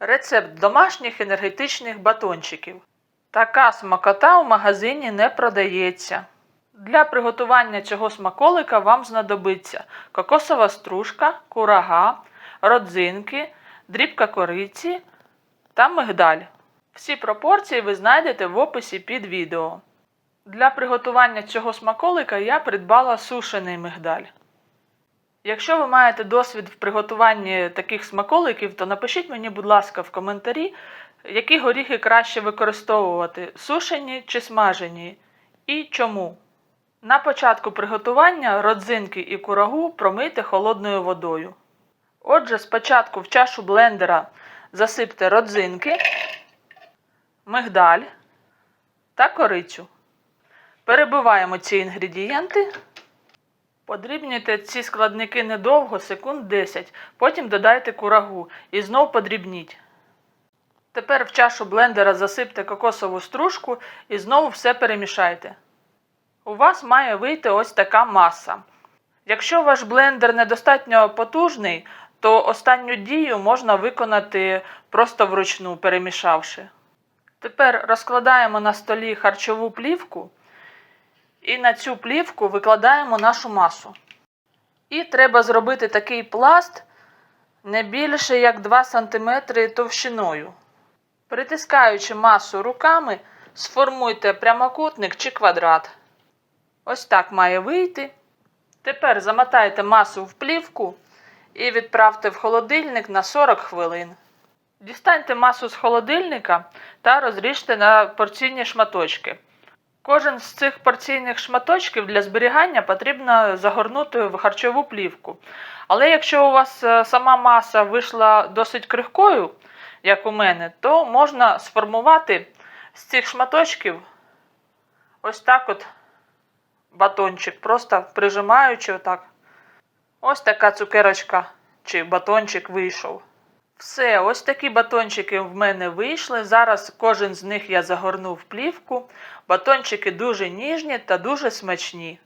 Рецепт домашніх енергетичних батончиків. Така смакота у магазині не продається. Для приготування цього смаколика вам знадобиться кокосова стружка, курага, родзинки, дрібка кориці та мигдаль. Всі пропорції ви знайдете в описі під відео. Для приготування цього смаколика я придбала сушений мигдаль. Якщо ви маєте досвід в приготуванні таких смаколиків, то напишіть мені, будь ласка, в коментарі, які горіхи краще використовувати сушені чи смажені, і чому. На початку приготування родзинки і курагу промийте холодною водою. Отже, спочатку в чашу блендера засипте родзинки, мигдаль та корицю. Перебиваємо ці інгредієнти. Подрібнюйте ці складники недовго, секунд 10, потім додайте курагу і знов подрібніть. Тепер в чашу блендера засипте кокосову стружку і знову все перемішайте. У вас має вийти ось така маса. Якщо ваш блендер недостатньо потужний, то останню дію можна виконати просто вручну перемішавши. Тепер розкладаємо на столі харчову плівку і на цю плівку викладаємо нашу масу. І треба зробити такий пласт не більше як 2 см товщиною. Притискаючи масу руками, сформуйте прямокутник чи квадрат. Ось так має вийти. Тепер замотайте масу в плівку і відправте в холодильник на 40 хвилин. Дістаньте масу з холодильника та розріжте на порційні шматочки. Кожен з цих порційних шматочків для зберігання потрібно загорнути в харчову плівку. Але якщо у вас е, сама маса вийшла досить крихкою, як у мене, то можна сформувати з цих шматочків ось так от батончик, просто прижимаючи отак. Ось така цукерочка чи батончик вийшов. Все, ось такі батончики в мене вийшли. Зараз кожен з них я загорнув в плівку. Батончики дуже ніжні та дуже смачні.